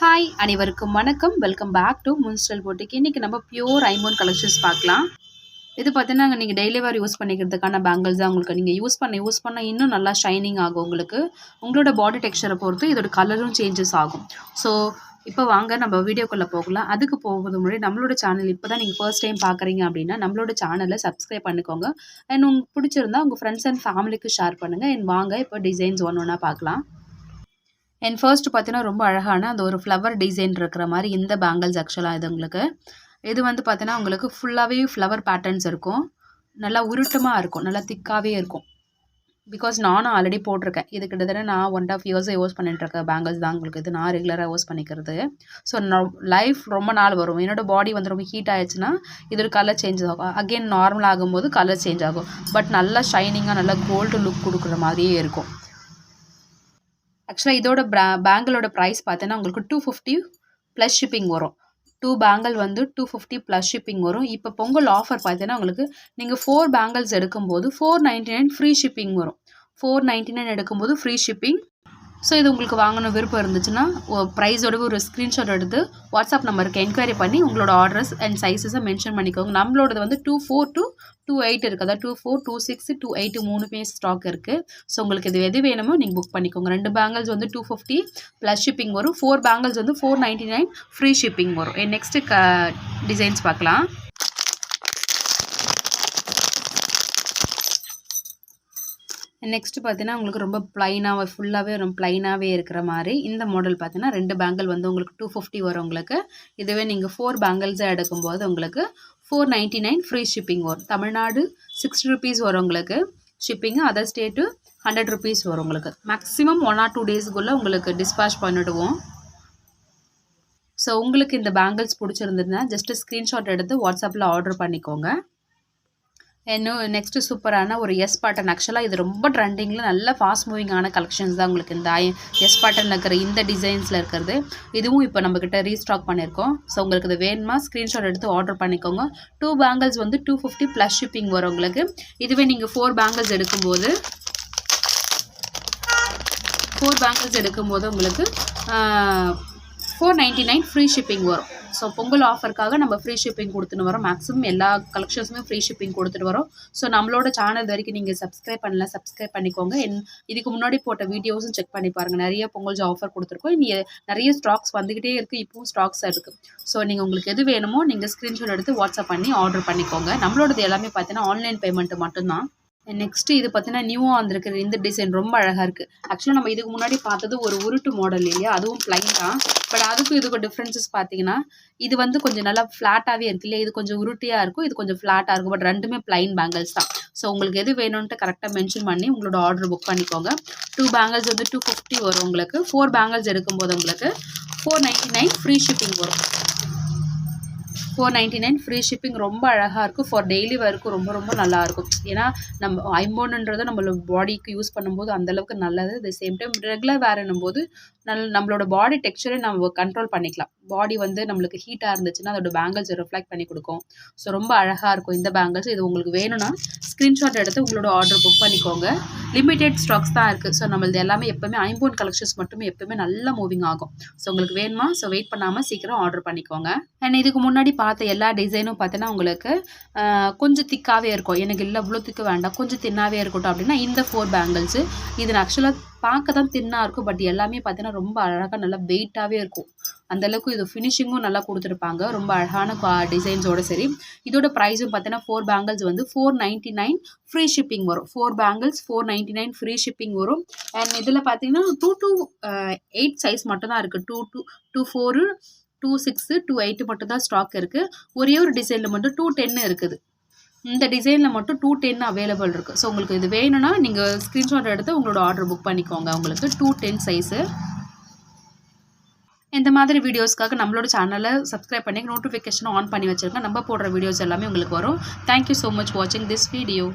Hi அனைவருக்கும் வணக்கம். Welcome back to முன்ஸ்டல் போட்டிக்கு இன்றைக்கி நம்ம பியூர் ஐமோன் கலெக்ஷன்ஸ் பார்க்கலாம். இது பார்த்தீங்கன்னா நீங்கள் டெய்லி வேர் யூஸ் பண்ணிக்கிறதுக்கான பேங்கிள்ஸ் தான் உங்களுக்கு நீங்கள் யூஸ் பண்ண யூஸ் பண்ண இன்னும் நல்லா ஷைனிங் ஆகும் உங்களுக்கு. உங்களோட பாடி டெக்ஸ்சரை பொறுத்து இதோட கலரும் சேஞ்சஸ் ஆகும். ஸோ இப்போ வாங்க நம்ம வீடியோக்குள்ளே போகலாம். அதுக்கு போகிறது முன்னாடி நம்மளோட சேனல் இப்போ தான் நீங்கள் ஃபர்ஸ்ட் டைம் பார்க்குறீங்க அப்படின்னா நம்மளோட சேனலை சப்ஸ்கிரைப் பண்ணிக்கோங்க. அண்ட் உங்களுக்கு பிடிச்சிருந்தா உங்கள் ஃப்ரெண்ட்ஸ் அண்ட் ஃபேமிலிக்கு ஷேர் பண்ணுங்கள் அண்ட் வாங்க இப்போ டிசைன்ஸ் ஒன்று ஒன்றா பார்க்கலாம். அண்ட் ஃபர்ஸ்ட் பார்த்தீங்கன்னா ரொம்ப அழகான அந்த ஒரு ஃப்ளவர் டிசைன் இருக்கிற மாதிரி இந்த பேங்கிள்ஸ் ஆக்சுவலாக இது உங்களுக்கு. இது வந்து பார்த்தீங்கன்னா உங்களுக்கு ஃபுல்லாகவே ஃப்ளவர் பேட்டர்ன்ஸ் இருக்கும். நல்லா உருட்டமாக இருக்கும். நல்லா திக்காகவே இருக்கும். பிகாஸ் நானும் ஆல்ரெடி போட்டிருக்கேன். இது கிட்டத்தட்ட நான் ஒன் ஆஃப் இயர்ஸை யூஸ் பண்ணிட்டுருக்கேன் பேங்கிள்ஸ் தான் உங்களுக்கு. இது நான் ரெகுலராக யூஸ் பண்ணிக்கிறது. ஸோ லைஃப் ரொம்ப நாள் வரும். என்னோட பாடி வந்து ரொம்ப ஹீட் ஆயிடுச்சுன்னா ஒரு கலர் சேஞ்ச் ஆகும். அகெயின் நார்மல் ஆகும்போது கலர் சேஞ்ச் ஆகும். பட் நல்லா ஷைனிங்காக நல்லா கோல்டு லுக் கொடுக்குற மாதிரியே இருக்கும். ஆக்சுவலாக இதோட ப்ரா பேங்கிளோட ப்ரைஸ் பார்த்தீங்கன்னா உங்களுக்கு டூ ஃபிஃப்டி ப்ளஸ் ஷிப்பிங் வரும். டூ பேங்கிள் வந்து டூ ஃபிஃப்டி ப்ளஸ் ஷிப்பிங் வரும். இப்போ பொங்கல் ஆஃபர் பார்த்தீங்கன்னா உங்களுக்கு நீங்கள் ஃபோர் பேங்கிள்ஸ் எடுக்கும்போது four ninety nine free shipping வரும். ஃபோர் நைன்ட்டி நைன் எடுக்கும்போது ஃப்ரீ ஷிப்பிங் ஸோ இது உங்களுக்கு வாங்கணும் விருப்பம் இருந்துச்சுன்னா ப்ரைஸோட ஒரு ஸ்க்ரீன்ஷாட் எடுத்து வாட்ஸ்அப் நம்பருக்கு என்கொயரி பண்ணி உங்களோட ஆர்டர்ஸ் அண்ட் சைஸஸை மென்ஷன் பண்ணிக்கோங்க. நம்மளோடது வந்து two four two two eight இருக்குது அதாவது two four two six two eight மூணுமே ஸ்டாக் இருக்குது ஸோ உங்களுக்கு இது எது வேணுமோ நீங்கள் புக் பண்ணிக்கோங்க. ரெண்டு பேங்கிள்ஸ் வந்து டூ ஃபிஃப்டி ப்ளஸ் ஷிப்பிங் வரும். ஃபோர் பேங்கிள்ஸ் வந்து four ninety nine free shipping வரும். நெக்ஸ்ட்டு க டிசைன்ஸ் பார்க்கலாம். நெக்ஸ்ட்டு பார்த்தீங்கன்னா உங்களுக்கு ரொம்ப ப்ளைனாக ஃபுல்லாகவே ரொம்ப ப்ளைனாகவே இருக்கிற மாதிரி இந்த மாடல் பார்த்தீங்கன்னா ரெண்டு பேங்கிள் வந்து உங்களுக்கு டூ ஃபிஃப்டி வரும் உங்களுக்கு. இதுவே நீங்கள் ஃபோர் பேங்கிள்ஸாக எடுக்கும்போது உங்களுக்கு four ninety nine free shipping வரும். தமிழ்நாடு சிக்ஸ்டி ருபீஸ் வரும் உங்களுக்கு ஷிப்பிங்கு அதர் ஸ்டேட்டு ஹண்ட்ரட் ருபீஸ் வரும் உங்களுக்கு. மேக்ஸிமம் ஒன் ஆர் டூ டேஸுக்குள்ளே உங்களுக்கு டிஸ்பேச் பண்ணிவிடுவோம் ஸோ உங்களுக்கு இந்த பேங்கிள்ஸ் பிடிச்சிருந்ததுன்னா ஜஸ்ட்டு ஸ்க்ரீன்ஷாட் எடுத்து வாட்ஸ்அப்பில் ஆர்டர் பண்ணிக்கோங்க. இன்னும் நெக்ஸ்ட்டு சூப்பரான ஒரு எஸ் பாட்டன் ஆக்சுவலாக இது ரொம்ப ட்ரெண்டிங்கில் நல்ல ஃபாஸ்ட் மூவிங்கான கலெக்ஷன்ஸ் தான் உங்களுக்கு இந்த எஸ் பாட்டன் இருக்கிற இந்த டிசைன்ஸில் இருக்கிறது. இதுவும் இப்போ நம்மக்கிட்ட ரீஸ்டாக் பண்ணியிருக்கோம் ஸோ உங்களுக்கு இது வேணுமா ஸ்க்ரீன்ஷாட் எடுத்து ஆர்டர் பண்ணிக்கோங்க. டூ பேங்கிள்ஸ் வந்து டூ ஃபிஃப்டி ப்ளஸ் ஷிப்பிங் வரும் உங்களுக்கு. இதுவே நீங்கள் ஃபோர் பேங்கிள்ஸ் எடுக்கும்போது ஃபோர் பேங்கிள்ஸ் எடுக்கும்போது உங்களுக்கு four ninety nine free shipping வரும். ஸோ பொங்கல் ஆஃபருக்காக நம்ம ஃப்ரீ ஷிப்பிங் கொடுத்துட்டு வரோம். மேக்ஸிமம் எல்லா கலெக்ஷன்ஸுமே ஃப்ரீ ஷிப்பிங் கொடுத்துட்டு வரோம். ஸோ நம்மளோட சேனல் வரைக்கும் நீங்கள் சப்ஸ்கிரைப் பண்ணல சப்ஸ்கிரைப் பண்ணிக்கோங்க. என் இதுக்கு முன்னாடி போட்ட வீடியோஸும் செக் பண்ணி பாருங்கள் நிறைய பொங்கல் ஆஃபர் கொடுத்துருக்கோம். இனி நிறைய ஸ்டாக்ஸ் வந்துக்கிட்டே இருக்குது இப்போவும் ஸ்டாக்ஸ் இருக்குது ஸோ நீங்கள் உங்களுக்கு எது வேணுமோ நீங்கள் ஸ்க்ரீன்ஷாட் எடுத்து வாட்ஸ்அப் பண்ணி ஆர்டர் பண்ணிக்கோங்க. நம்மளோடது எல்லாமே பார்த்தீங்கன்னா ஆன்லைன் பேமெண்ட்டு மட்டும்தான். நெக்ஸ்ட்டு இது பார்த்தீங்கன்னா நியூவாக வந்திருக்கிற இந்த டிசைன் ரொம்ப அழகாக இருக்குது ஆக்சுவலாக நம்ம இதுக்கு முன்னாடி பார்த்தது ஒரு உருட்டு மாடல் இல்லையா? அதுவும் ப்ளைன் தான். பட் அதுக்கும் இதுக்கும் டிஃப்ரென்சஸ் பார்த்தீங்கன்னா இது வந்து கொஞ்சம் நல்லா ஃப்ளாட்டாகவே இருக்கு இல்லையா? இது கொஞ்சம் உருட்டியாக இருக்கும் இது கொஞ்சம் ஃப்ளாட்டாக இருக்கும். பட் ரெண்டுமே ப்ளைன் பேங்கிள்ஸ் தான். ஸோ உங்களுக்கு எது வேணும்ன்ட்டு கரெக்டாக மென்ஷன் பண்ணி உங்களோட ஆர்டர் புக் பண்ணிக்கோங்க. டூ பேங்கிள்ஸ் வந்து டூ ஃபிஃப்டி வரும் உங்களுக்கு. ஃபோர் பேங்கிள்ஸ் எடுக்கும்போது உங்களுக்கு four ninety nine free shipping வரும். Four ninety nine free shipping ரொம்ப அழகாக இருக்கும். ஃபார் டெய்லி ஒர்க்கும் ரொம்ப ரொம்ப நல்லாயிருக்கும் ஏன்னா நம்ம ஐம்போனுன்றதை நம்மளோட பாடிக்கு யூஸ் பண்ணும்போது அந்தளவுக்கு நல்லது. த சேம் டைம் ரெகுலர் வேறுன்னும் போது நல் நம்மளோட பாடி டெக்ஸ்சரை நம்ம கண்ட்ரோல் பண்ணிக்கலாம். பாடி வந்து நம்மளுக்கு ஹீட்டாக இருந்துச்சுன்னா அதோட பேங்கிள்ஸ் ரிஃப்ளெக்ட் பண்ணி கொடுக்கும். ஸோ ரொம்ப அழகாக இருக்கும் இந்த பேங்கிள்ஸ் இது உங்களுக்கு வேணும்னா ஸ்க்ரீன்ஷாட் எடுத்து உங்களோட ஆர்டர் புக் பண்ணிக்கோங்க. லிமிடெட் ஸ்டாக்ஸ் தான் இருக்குது ஸோ நம்மளது எல்லாமே எப்போவுமே ஐம்போன் கலெக்ஷன்ஸ் மட்டுமே எப்போவுமே நல்லா மூவிங் ஆகும். ஸோ உங்களுக்கு வேணுமா? ஸோ வெயிட் பண்ணாமல் சீக்கிரம் ஆர்டர் பண்ணிக்கோங்க. அண்ட் இதுக்கு முன்னாடி பார்த்த எல்லா டிசைனும் பார்த்தீங்கன்னா உங்களுக்கு கொஞ்சம் திக்காகவே இருக்கும். எனக்கு இல்லை இவ்வளோ திக்க வேண்டாம். கொஞ்சம் தின்னாகவே இருக்கட்டும் அப்படின்னா இந்த ஃபோர் பேங்கிள்ஸு இது ஆக்சுவலாக பார்க்க தான் தின்னாக இருக்கும். பட் எல்லாமே பார்த்தீங்கன்னா ரொம்ப அழகாக நல்லா வெயிட்டாகவே இருக்கும். அந்தளவுக்கு இது ஃபினிஷிங்கும் நல்லா கொடுத்துருப்பாங்க. ரொம்ப அழகான டிசைன்ஸோடு சரி. இதோட ப்ரைஸும் பார்த்தீங்கன்னா ஃபோர் பேங்கிள்ஸ் வந்து four ninety nine free shipping வரும். Four bangles four ninety nine free shipping வரும். அண்ட் இதில் பார்த்தீங்கன்னா டூ டூ எயிட் சைஸ் மட்டும்தான் இருக்குது two two two four two six two eight மட்டும் தான் ஸ்டாக் இருக்குது ஒரே ஒரு டிசைனில் மட்டும் டூ டென்னு இருக்குது. இந்த டிசைனில் மட்டும் டூ டென் அவைலபிள் இருக்குது ஸோ உங்களுக்கு இது வேணும்னா நீங்கள் ஸ்க்ரீன்ஷாட் எடுத்து உங்களோட ஆர்டர் புக் பண்ணிக்கோங்க. உங்களுக்கு டூ டென் சைஸு இந்த மாதிரி வீடியோஸ்க்காக நம்மளோட சேனலை சப்ஸ்கிரைப் பண்ணி நோட்டிஃபிகேஷனும் ஆன் பண்ணி வச்சுருக்கேன் நம்ம போடுற வீடியோஸ் எல்லாமே உங்களுக்கு வரும். தேங்க்யூ ஸோ மச் வாட்சிங் திஸ் வீடியோ